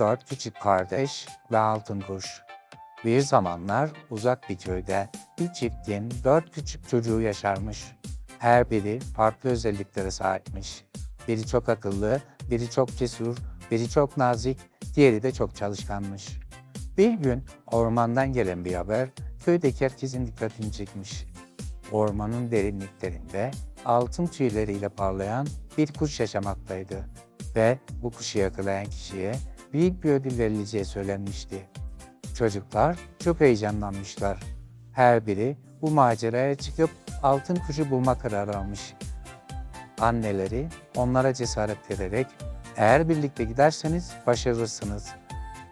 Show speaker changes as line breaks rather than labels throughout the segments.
dört küçük kardeş ve altın kuş. Bir zamanlar uzak bir köyde bir çiftin dört küçük çocuğu yaşarmış. Her biri farklı özelliklere sahipmiş. Biri çok akıllı, biri çok cesur, biri çok nazik, diğeri de çok çalışkanmış. Bir gün ormandan gelen bir haber köydeki herkesin dikkatini çekmiş. Ormanın derinliklerinde altın tüyleriyle parlayan bir kuş yaşamaktaydı ve bu kuşu yakalayan kişiye büyük bir ödül verileceği söylenmişti. Çocuklar çok heyecanlanmışlar. Her biri bu maceraya çıkıp altın kuşu bulma kararı almış. Anneleri onlara cesaret vererek eğer birlikte giderseniz başarırsınız.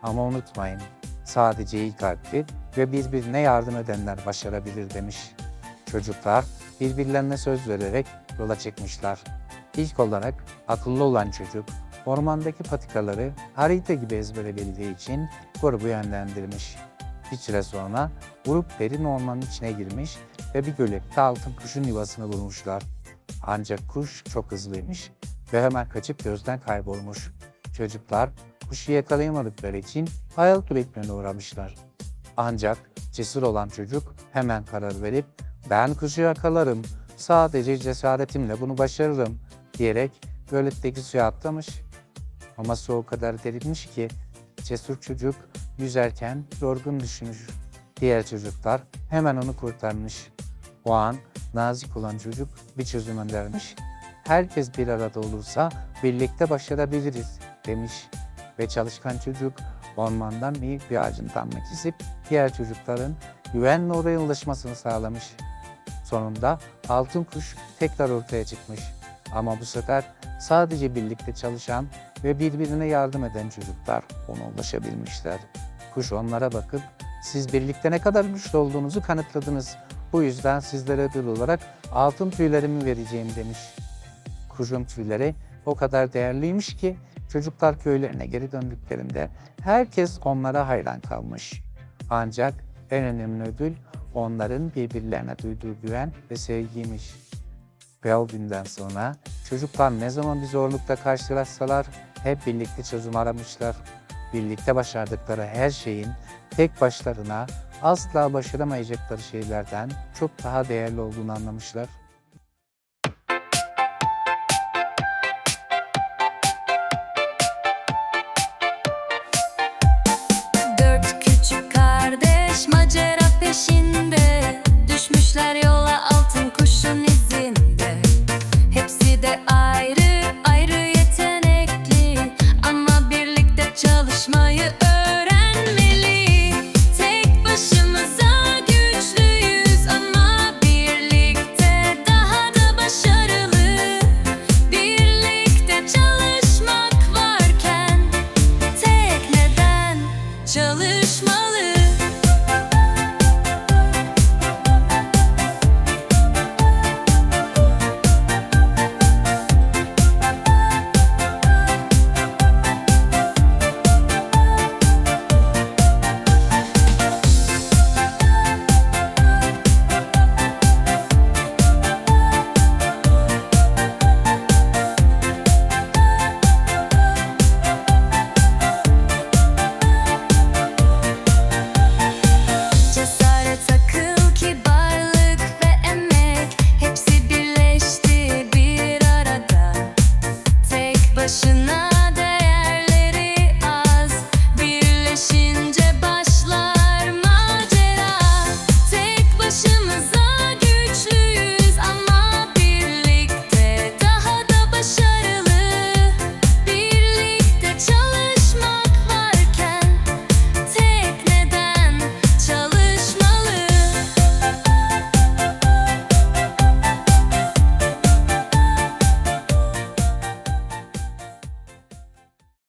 Ama unutmayın sadece iyi kalpli ve birbirine yardım edenler başarabilir demiş. Çocuklar birbirlerine söz vererek yola çıkmışlar. İlk olarak akıllı olan çocuk ormandaki patikaları harita gibi ezbere bildiği için grubu yönlendirmiş. Bir süre sonra grup derin ormanın içine girmiş ve bir gölette altın kuşun yuvasını bulmuşlar. Ancak kuş çok hızlıymış ve hemen kaçıp gözden kaybolmuş. Çocuklar kuşu yakalayamadıkları için hayal kırıklığına uğramışlar. Ancak cesur olan çocuk hemen karar verip ben kuşu yakalarım, sadece cesaretimle bunu başarırım diyerek göletteki suya atlamış. Ama su o kadar derinmiş ki cesur çocuk yüzerken yorgun düşmüş. Diğer çocuklar hemen onu kurtarmış. O an nazik olan çocuk bir çözüm önermiş. Herkes bir arada olursa birlikte başarabiliriz demiş. Ve çalışkan çocuk ormandan büyük bir ağacın dalını kesip diğer çocukların güvenle oraya ulaşmasını sağlamış. Sonunda altın kuş tekrar ortaya çıkmış. Ama bu sefer sadece birlikte çalışan ve birbirine yardım eden çocuklar ona ulaşabilmişler. Kuş onlara bakıp siz birlikte ne kadar güçlü olduğunuzu kanıtladınız. Bu yüzden sizlere ödül olarak altın tüylerimi vereceğim demiş. Kuşun tüyleri o kadar değerliymiş ki çocuklar köylerine geri döndüklerinde herkes onlara hayran kalmış. Ancak en önemli ödül onların birbirlerine duyduğu güven ve sevgiymiş. Ve o sonra çocuklar ne zaman bir zorlukla karşılaşsalar hep birlikte çözüm aramışlar. Birlikte başardıkları her şeyin tek başlarına asla başaramayacakları şeylerden çok daha değerli olduğunu anlamışlar.